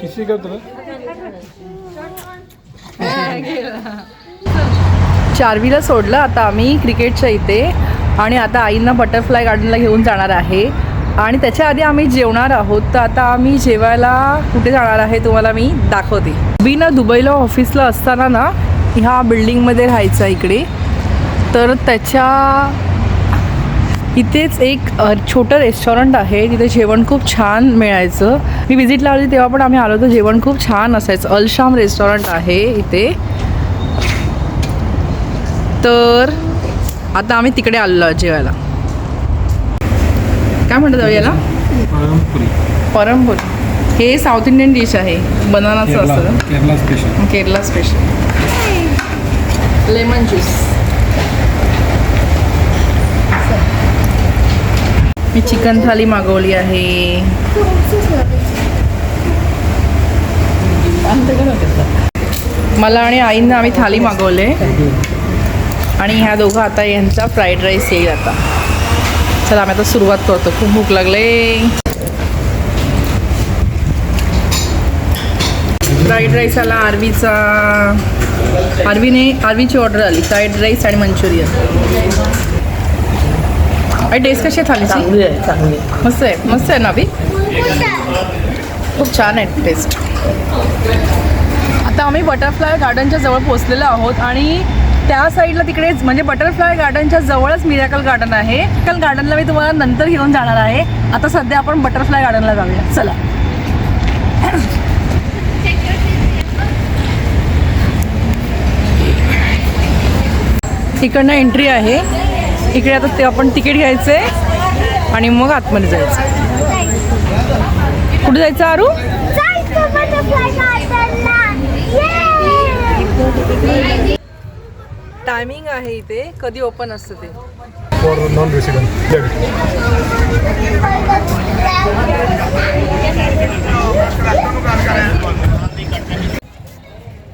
किसी का चारवीला सोडलं. आता आम्ही क्रिकेटच्या इथे आणि आता आईंना बटरफ्लाय गार्डनला घेऊन जाणार आहे. आणि त्याच्या आधी आम्ही जेवणार आहोत. तर आता आम्ही जेवायला कुठे जाणार आहे तुम्हाला मी दाखवते. मी ना दुबईला ऑफिसला असताना ना ह्या बिल्डिंगमध्ये राहायचा इकडे. तर त्याच्या इथेच एक छोटं रेस्टॉरंट आहे. तिथे जेवण खूप छान मिळायचं. मी विजिटला आली तेव्हा पण आम्ही आलो तर जेवण खूप छान असायचं. अलशाम रेस्टॉरंट आहे इथे. तर आता आम्ही तिकडे आलेलो जेवायला. काय म्हणतात याला पुरी परमपुरी. हे साऊथ इंडियन डिश आहे. बनानाचं असतं Kerala special Kerala special lemon juice मी चिकन थाली मागवली आहे. मला आणि आईंना आम्ही थाली मागवले. आणि ह्या दोघं आता यांचा फ्राईड राईस येईल आता. चला आम्ही आता सुरुवात करतो. खूप भूक लागले. फ्राईड राईस आला आरवीचा. आरवीने आरवीची ऑर्डर आली. फ्राईड राईस आणि मंचुरियन. आणि टेस्ट कशी आहे चांगली आहे चांगली मस्त आहे. मस्त आहे ना खूप छान आहे टेस्ट आता आम्ही बटरफ्लाय गार्डनच्या जवळ पोहोचलेलो आहोत आणि त्या साईडला तिकडेच म्हणजे बटरफ्लाय गार्डनच्या जवळच मिरॅकल गार्डन आहे. मिरॅकल गार्डनला मी तुम्हाला नंतर घेऊन जाणार आहे. आता सध्या आपण बटरफ्लाय गार्डनला जाऊया. चला. इकडनं एंट्री आहे. इकडे आता ते आपण तिकीट घ्यायचं आहे आणि मग आतमध्ये जायचं. कुठे जायचं आरू? टायमिंग आहे इथे. कधी ओपन असतं ते? फॉर नॉन रेसिडेंट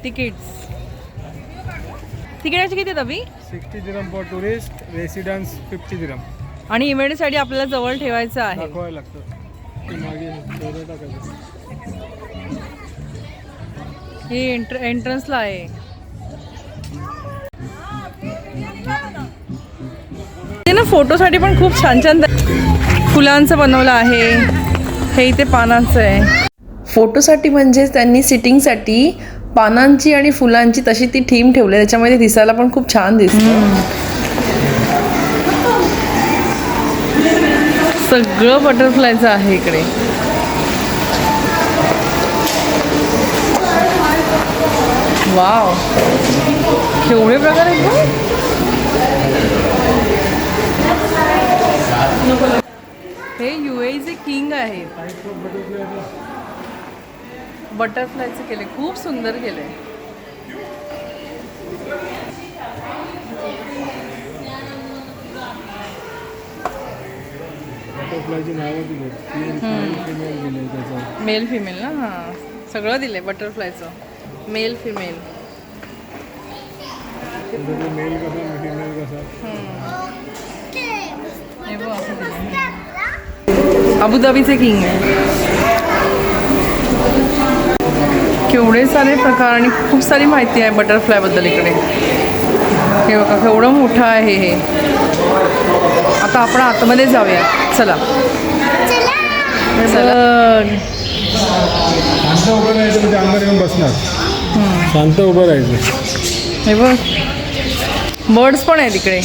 तिकीट्स तिकिटाचे किती Abhi? Sixty dirham for tourist residents fifty dirham आणि इव्हेंटसाठी आपल्याला जवळ ठेवायचं आहे. दाखवायला लागतं. ते मागे तेवढं टाकायचं. हे एंट्र एंट्रन्सला आहे. ना फोटोसाठी पण खूप छान छान फुलांचं बनवलं आहे. हे इथे पानांचं आहे. फोटोसाठी म्हणजे त्यांनी सिटिंगसाठी पानांची आणि फुलांची तशी ती थीम ठेवली. त्याच्यामध्ये दिसायला पण खूप छान दिसतं. सगळं बटरफ्लायचं आहे इकडे. वाव. केवढे प्रकार आहेत हे युएचे किंग आहे. बटरफ्लायचे केले खूप सुंदर केले बटरफ्लायची नावं दिली. फिमेल दिले त्याचं. मेल फिमेल ना? हां. सगळं दिले बटरफ्लायचं मेल फिमेल मेल कसा फिमेल कसा? हे बघ. अबुधाबीचे किंग आहे. केवढे सारे प्रकार आणि खूप सारी माहिती आहे बटरफ्लायबद्दल इकडे. हे बघा केवढं मोठं आहे हे. आता आपण आतमध्ये जाऊया. चला. चला. शांत उभं राहायचं म्हणजे अंगावर येऊन बसणार. शांत उभं राहायचं. हे बघ. बर्ड्स पण आहेत इकडे.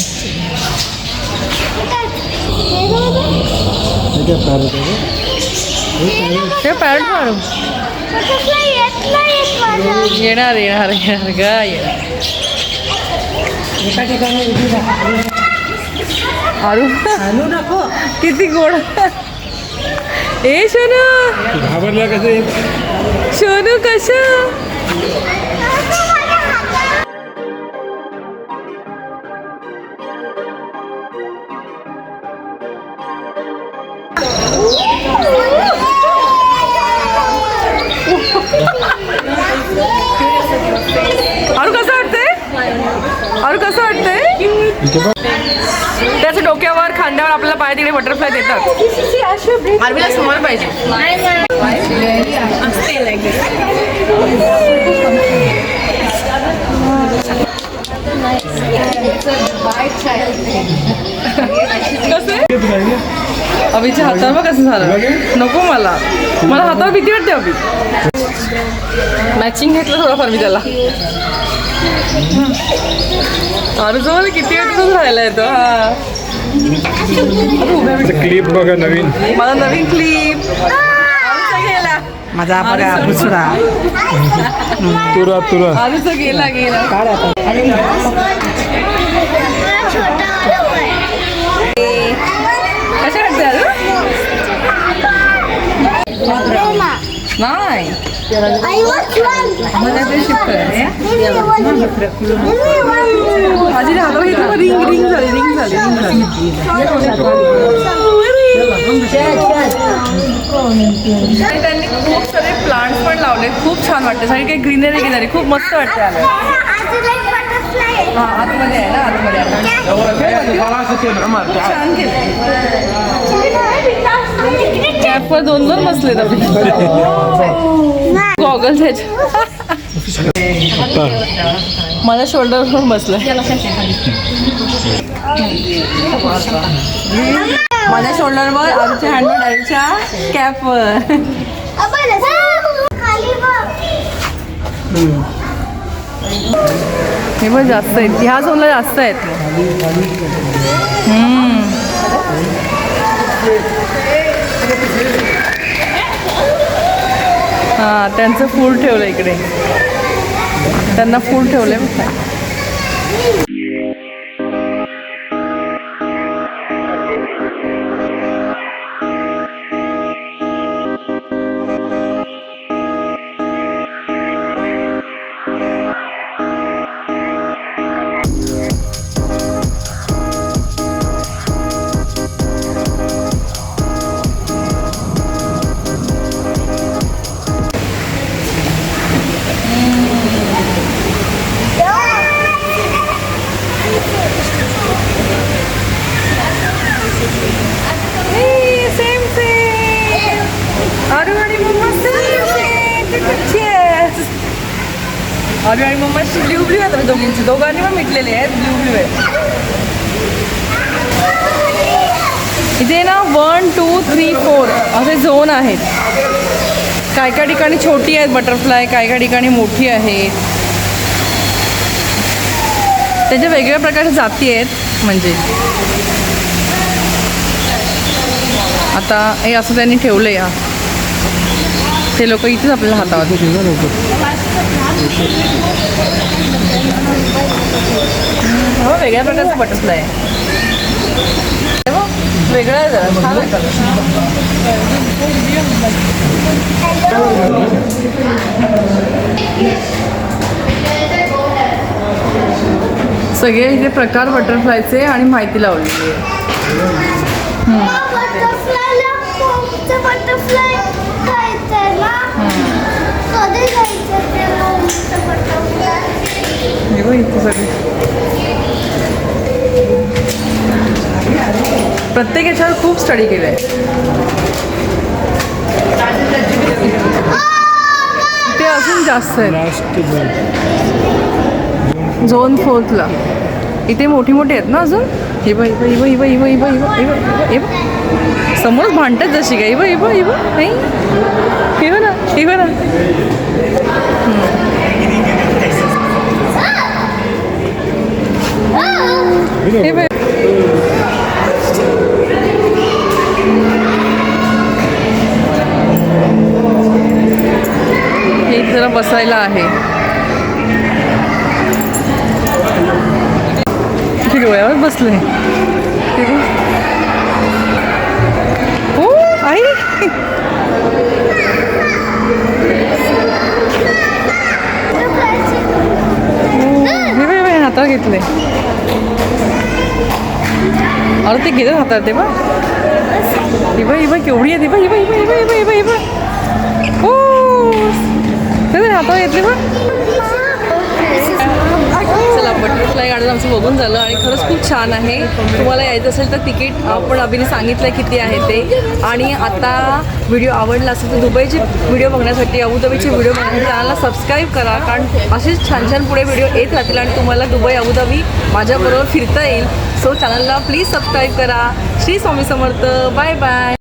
हे काय पॅरट हे? मारू येणार येणार येणार गा येणार किती गोड? ए शोनू घाबरला कसं? शोनू कसं इथे बघ त्याच्या डोक्यावर खांद्यावर आपल्याला पाय तिकडे बटरफ्लाय देतात. समोर पाहिजे. कसे अभिच्या हातावर बघ कसं झालं. नको मला. मला हातावर भीती वाटते अभि. मॅचिंग घेतलं थोडंफार मी त्याला. अरे जवळ किती वेळ राहिला येतो हा. क्लिप बघा नवीन. मला नवीन क्लिप गेला. माझा बघा दुसरा तुरा तुरा आधीच गेला गेला. काढ आता. कशा वाटते अरे नाही. माझी हातावर घेतली रिंग रिंग झाली रिंग झाली रिंग झाली. आणि त्यांनी खूप सारे प्लांट्स पण लावले. खूप छान वाटते सगळी काही ग्रीनरी ग्रीनरी खूप मस्त वाटते आलं. हा आतमध्ये आहे ना आतमध्ये. छान केलं कॅपवर दोन दोन बसले आपले. गॉगल्स आता माझ्या शोल्डर पण बसलं माझ्या शोल्डरवर आमच्या हँडवर डायरेक्टच्या कॅपवर हे पण जास्त आहेत. ह्या झोनला जास्त आहेत. हां त्यांचं फूड ठेवलं इकडे. त्यांना फूड ठेवलं आहे आरू आणि मम्माची ब्ल्यू ब्ल्यू आहेत आम्ही दोघींची. दोघांनी पण मिटलेले आहेत ब्ल्यू ब्ल्यू आहेत. इथे ना वन टू थ्री फोर असे झोन आहेत. काय काय ठिकाणी छोटी आहेत बटरफ्लाय काय काय ठिकाणी मोठी आहेत. त्याच्या वेगवेगळ्या प्रकारच्या जाती आहेत म्हणजे. आता हे असं त्यांनी ठेवलं या ते लोक इथेच आपल्याला हातावर हो वेगळ्या प्रकारचं बटरफ्लाय आहे. वेगळं आहे सगळे इथे प्रकार बटरफ्लायचे आणि माहिती लावलेली आहे. प्रत्येक याच्यावर खूप स्टडी केलं आहे ते अजून जास्त आहे झोन फोर्थला इथे मोठी मोठी आहेत ना अजून? हे बघ इव इव इव इव इव इव इव इबा इबा समोर भांडतात जशी काय इव इव इव नाही इव ना इव ना हे बघ हे जरा बसायला आहे डोळ्यावर बसले हातावर घेतले अरे ते घेतात हातात ते बा इबा इबा केवढी आहे इबा इबा इबा इबा इबा इबा इबा हो ते हातावर घेतले बा चला बटरफ्लाय गार्डन आमचं बघून झालं आणि खरंच खूप छान आहे. तुम्हाला यायचं असेल तर तिकीट आपण अभिने सांगितलं किती आहे ते. आणि आता व्हिडिओ आवडला असेल तर दुबईचे व्हिडिओ बघण्यासाठी अबुधाबीचे व्हिडिओ बघण्यासाठी चॅनलला सबस्क्राईब करा कारण असेच छान छान पुढे व्हिडिओ येत राहतील आणि तुम्हाला दुबई अबुधाबी माझ्याबरोबर फिरता येईल. सो चॅनलला प्लीज सबस्क्राईब करा. श्री स्वामी समर्थ. Bye bye